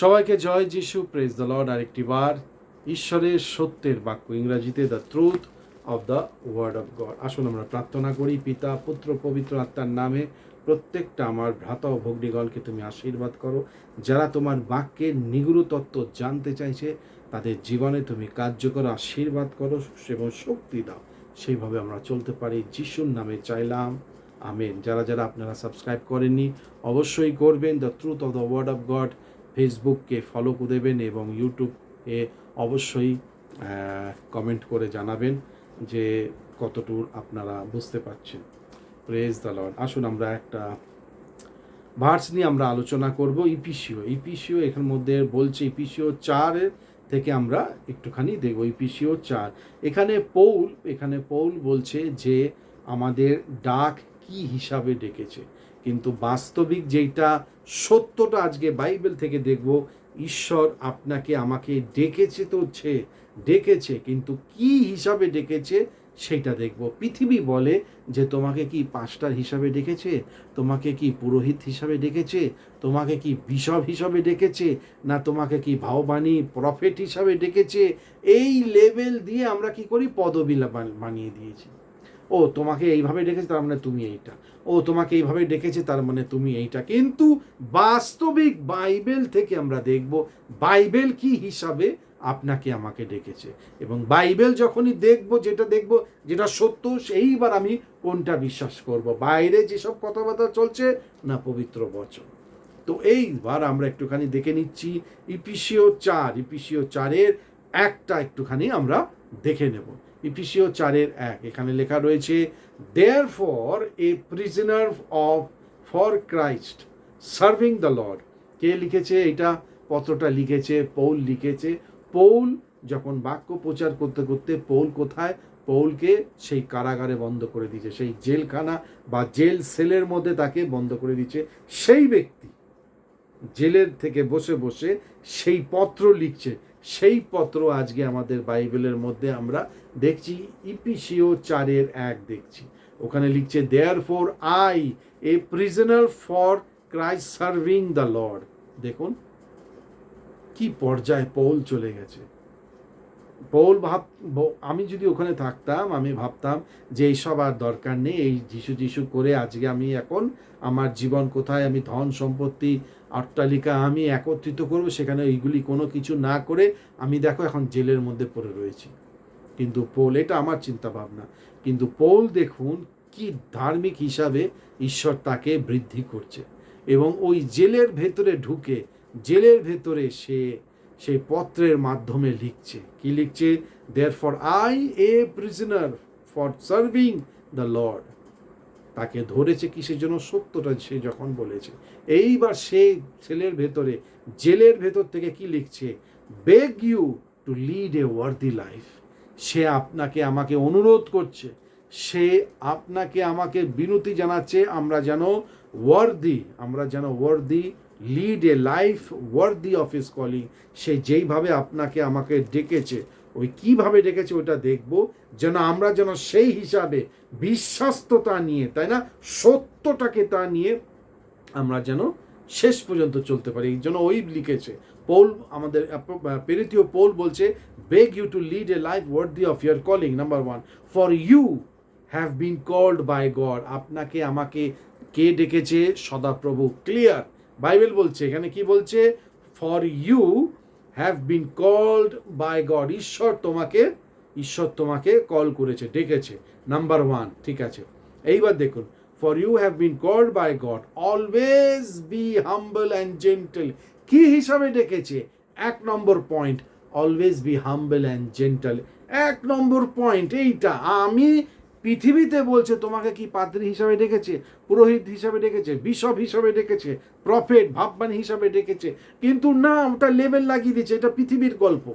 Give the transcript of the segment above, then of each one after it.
সবাইকে জয় যিশু praise the Lord আরেকটি বার। ঈশ্বরের সত্যের বাক্য, ইংরাজিতে the truth of the word of God আসুন আমরা প্রার্থনা করি, পিতা, পুত্র, পবিত্র আত্মার নামে প্রত্যেকটা আমার ভ্রাতা ও ভগ্নীগণকে তুমি আশীর্বাদ করো। যারা তোমার বাক্যের নিগুড় তত্ত্ব জানতে চাইছে, তাদের জীবনে তুমি কার্যকর আশীর্বাদ করো এবং শক্তি দাও। সেইভাবে আমরা চলতে পারি, যিশুর নামে চাইলাম। আমেন। যারা যারা আপনারা সাবস্ক্রাইব করেননি, অবশ্যই করবেন। The truth of the word of God ফেসবুককে follow করে দেবেন এবং ইউটিউবে অবশ্যই কমেন্ট করে জানাবেন যে কতটুর আপনারা বুঝতে পারছেন। প্রেজ লর্ড আসুন আমরা একটা ভার্স নিয়ে আমরা আলোচনা করব ইপিসিও ইপিসিও এখান মধ্যে বলছে ইপিসিও চার থেকে আমরা একটুখানি দেখব। ইপিসিও চার। এখানে পৌল এখানে পৌল বলছে যে আমাদের ডাক কি হিসাবে ডেকেছে? কিন্তু বাস্তবিক যেইটা সত্যটা আজকে বাইবেল থেকে দেখব, ঈশ্বর আপনাকে আমাকে ডেকেছে তো হচ্ছে ডেকেছে, কিন্তু কি হিসাবে ডেকেছে সেটা দেখব। পৃথিবী বলে যে তোমাকে কি পাস্টার হিসাবে ডেকেছে? তোমাকে কি পুরোহিত হিসাবে ডেকেছে? তোমাকে কি বিশপ হিসাবে ডেকেছে? না তোমাকে কি ভাওবাণী প্রফেট হিসাবে ডেকেছে? এই লেভেল দিয়ে আমরা কি করি? পদবি বানিয়ে দিয়েছি। ও, তোমাকে এইভাবে ডেকেছে, তার মানে তুমি এইটা। ও, তোমাকে এইভাবে ডেকেছে, তার মানে তুমি এইটা। কিন্তু বাস্তবিক বাইবেল থেকে আমরা দেখব, বাইবেল কি হিসাবে আপনাকে আমাকে ডেকেছে? এবং বাইবেল যখনই দেখব, যেটা দেখব, যেটা সত্য, সেইবার আমি কোনটা বিশ্বাস করব? বাইরে যেসব কথাবার্তা চলছে না পবিত্র বচন। তো এইবার আমরা একটুখানি দেখে নিচ্ছি, ইপিসিও চার, ইপিসিও চারের একটা একটুখানি আমরা দেখে নেব। ইপিসিও চারের এক। এখানে লেখা রয়েছে there for a prisoner of for Christ serving the Lord কে লিখেছে? এটা পত্রটা লিখেছে, পৌল লিখেছে। পৌল যখন বাক্য প্রচার করতে করতে, পৌল কোথায়? পৌলকে সেই কারাগারে বন্ধ করে দিয়েছে। সেই জেলখানা বা জেল সেলের মধ্যে তাকে বন্ধ করে দিচ্ছে সেই ব্যক্তি জেলের থেকে বসে বসে সেই পত্র লিখছে। সেই পত্র আজকে আমাদের বাইবেলের মধ্যে আমরা দেখছি, ইপিসিও চারের এক দেখছি। ওখানে লিখছে there for I a prisoner for Christ serving the Lord দেখুন, কি পর্যায়ে পৌল চলে গেছে। পৌল ভাব আমি যদি ওখানে থাকতাম, আমি ভাবতাম যে এইসব আর দরকার নেই, এই যিশু যিশু করে আজকে আমি এখন আমার জীবন কোথায়, আমি ধন সম্পত্তি, অট্টালিকা আমি একত্রিত করব, সেখানে এইগুলি কোনো কিছু না করে আমি দেখো এখন জেলের মধ্যে পড়ে রয়েছি। কিন্তু পৌল, এটা আমার চিন্তা ভাবনা কিন্তু পৌল দেখুন কি ধার্মিক হিসাবে ঈশ্বর তাকে বৃদ্ধি করছে। এবং ওই জেলের ভেতরে ঢুকে, জেলের ভেতরে সে সেই পত্রের মাধ্যমে লিখছে। কি লিখছে? There for I a prisoner for serving the Lord তাকে ধরেছে কিসের জন্য? সত্যটা সে যখন বলেছে। এইবার সে ছেলের ভেতরে, জেলের ভেতর থেকে কি লিখছে? Beg you to lead a worthy life সে আপনাকে, আমাকে অনুরোধ করছে। সে আপনাকে, আমাকে বিনতি জানাচ্ছে, আমরা যেন ওয়ার্দি আমরা যেন worthy lead a life worthy of his calling সে যেইভাবে আপনাকে আমাকে ডেকেছে, ওই কীভাবে ডেকেছে ওটা দেখব, যেন আমরা যেন সেই হিসাবে বিশ্বাস্ততা নিয়ে, তাই না? সত্যটাকে তা নিয়ে আমরা যেন শেষ পর্যন্ত চলতে পারি। এই জন্য ওই লিখেছে। পোল, আমাদের পেরিতীয় পোল বলছে beg you to lead a life worthy of your calling number one for you have been called by God আপনাকে, আমাকে কে ডেকেছে? সদাপ্রভু। ক্লিয়ার বাইবেল বলছে, এখানে কি বলছে? For you have been called by God ঈশ্বর তোমাকে ঈশ্বর তোমাকে কল করেছে, ডেকেছে। নাম্বার ওয়ান ঠিক আছে? এইবার দেখুন for you have been called by God always be humble and gentle কি হিসাবে ডেকেছে? এক নম্বর point always be humble and gentle এক নম্বর পয়েন্ট এইটা, আমি পৃথিবীতে বলছে, তোমাকে কি পাদ্রী হিসাবে ডেকেছে? পুরোহিত হিসাবে ডেকেছে? বিশপ হিসাবে ডেকেছে? প্রফেট ভাববান হিসাবে ডেকেছে? কিন্তু না, ওটা লেভেল লাগিয়ে দিয়েছে, এটা পৃথিবীর গল্প।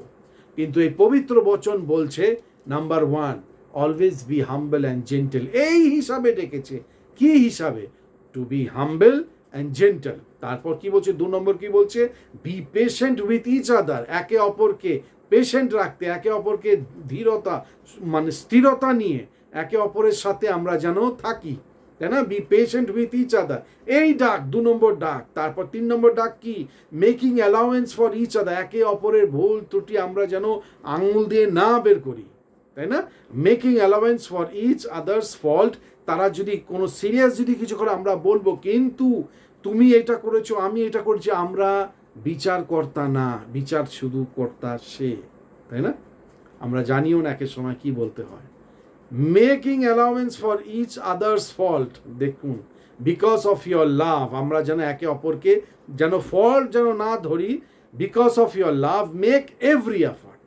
কিন্তু এই পবিত্র বচন বলছে number one always be humble and gentle এই হিসাবে ডেকেছে। কি হিসাবে? To be humble and gentle তারপর কি বলছে? দু নম্বর কি বলছে? Be patient with each other একে অপরকে পেশেন্ট রাখতে, একে অপরকে ধীরতা মানে স্থিরতা নিয়ে একে অপরের সাথে আমরা যেন থাকি, তাই না? Be patient with each other এই ডাক, দু নম্বর ডাক, তারপর তিন নম্বর ডাক কি? Making allowance for each other একে অপরের ভুল ত্রুটি আমরা যেন আঙুল দিয়ে না বের করি, তাই না? Making allowance for each other's fault তারা যদি কোনো সিরিয়াস যদি কিছু করে, আমরা বলব, কিন্তু তুমি এটা করেছ, আমি এটা করছি, আমরা বিচার কর্তা না, বিচার শুধু কর্তা সে, তাই না? আমরা জানিও না একের সময় কি বলতে হয়। Making allowance for each other's fault দেখুন বিকজ অফ ইয়োর লাভ আমরা যেন একে অপরকে যেন ফল্ট যেন না ধরি because of your love make every effort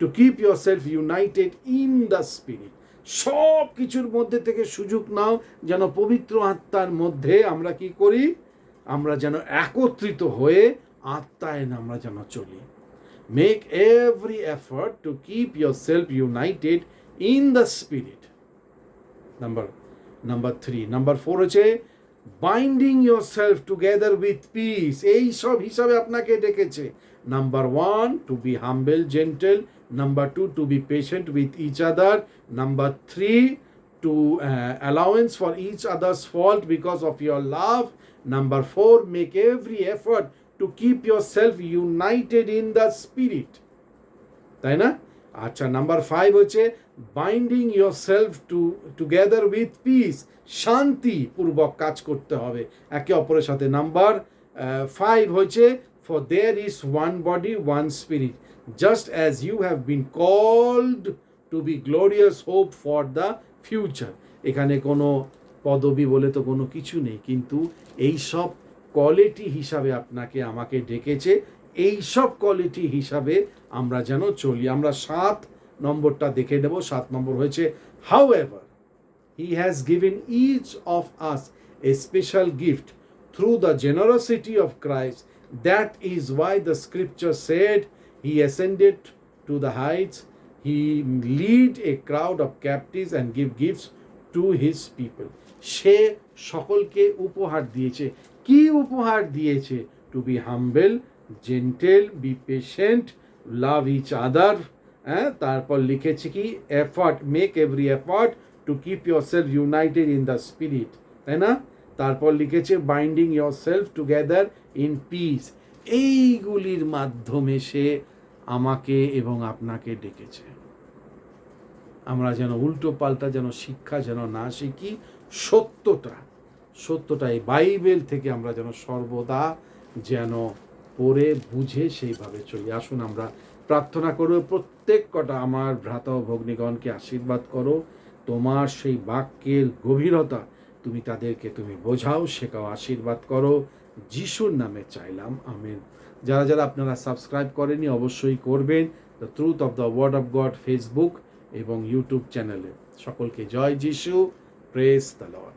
to keep yourself united in the spirit সব কিছুর মধ্যে থেকে সুযোগ নাও, যেন পবিত্র আত্মার মধ্যে আমরা কি করি? আমরা যেন একত্রিত হয়ে আত্মায় আমরা যেন চলি। Make every effort to keep yourself united in the spirit number number three number four হচ্ছে binding yourself together with peace এই সব হিসাবে আপনাকে ডেকেছে। Number one to be humble gentle number two to be patient with each other number three to allowance for each other's fault because of your love number four make every effort to keep yourself united in the spirit তাই না? আচ্ছা number five হচ্ছে binding yourself to together with peace শান্তি পূর্বক কাজ করতে হবে। একে অপরের সাথে। নাম্বার ফাইভ হচ্ছে for there is one body one spirit just as you have been called to be glorious hope for the future এখানে কোনো পদবি বলে তো কোনো কিছু নেই, কিন্তু এই সব কোয়ালিটি হিসাবে আপনাকে আমাকে ডেকেছে, এই সব কোয়ালিটি হিসাবে আমরা যেন চলি। আমরা সাত নম্বরটা দেখে নেব, সাত নম্বর হয়েছে however he has given each of us a special gift through the generosity of Christ that is why the scripture said he ascended to the heights he led a crowd of captives and give gifts to his people সে সকলকে উপহার দিয়েছে। কি উপহার দিয়েছে? To be humble gentle be patient love each other হ্যাঁ? তারপর লিখেছে কি? Effort make every effort to keep your self united in the spirit তাই না? তারপর লিখেছে binding yourself together in peace এইগুলির মাধ্যমে সে আমাকে এবং আপনাকে ডেকেছে। আমরা যেন উল্টো পাল্টা যেন শিক্ষা যেন না শিখি, সত্যটা সত্যটা এই বাইবেল থেকে আমরা যেন সর্বদা যেন পড়ে, বুঝে সেইভাবে চলি। আসুন আমরা প্রার্থনা করো, প্রত্যেক কটা আমার ভ্রাতা ভগ্নীগণকে আশীর্বাদ করো। তোমার সেই বাক্যের গভীরতা তুমি তাদেরকে তুমি বোঝাও, শেখাও, আশীর্বাদ করো। যিশুর নামে চাইলাম, আমেন। যারা যারা আপনারা সাবস্ক্রাইব করেনি অবশ্যই করবেন। The truth of the word of God Facebook এবং ইউটিউব চ্যানেলে সকলকে জয় যিশু প্রেস দ্য লর্ড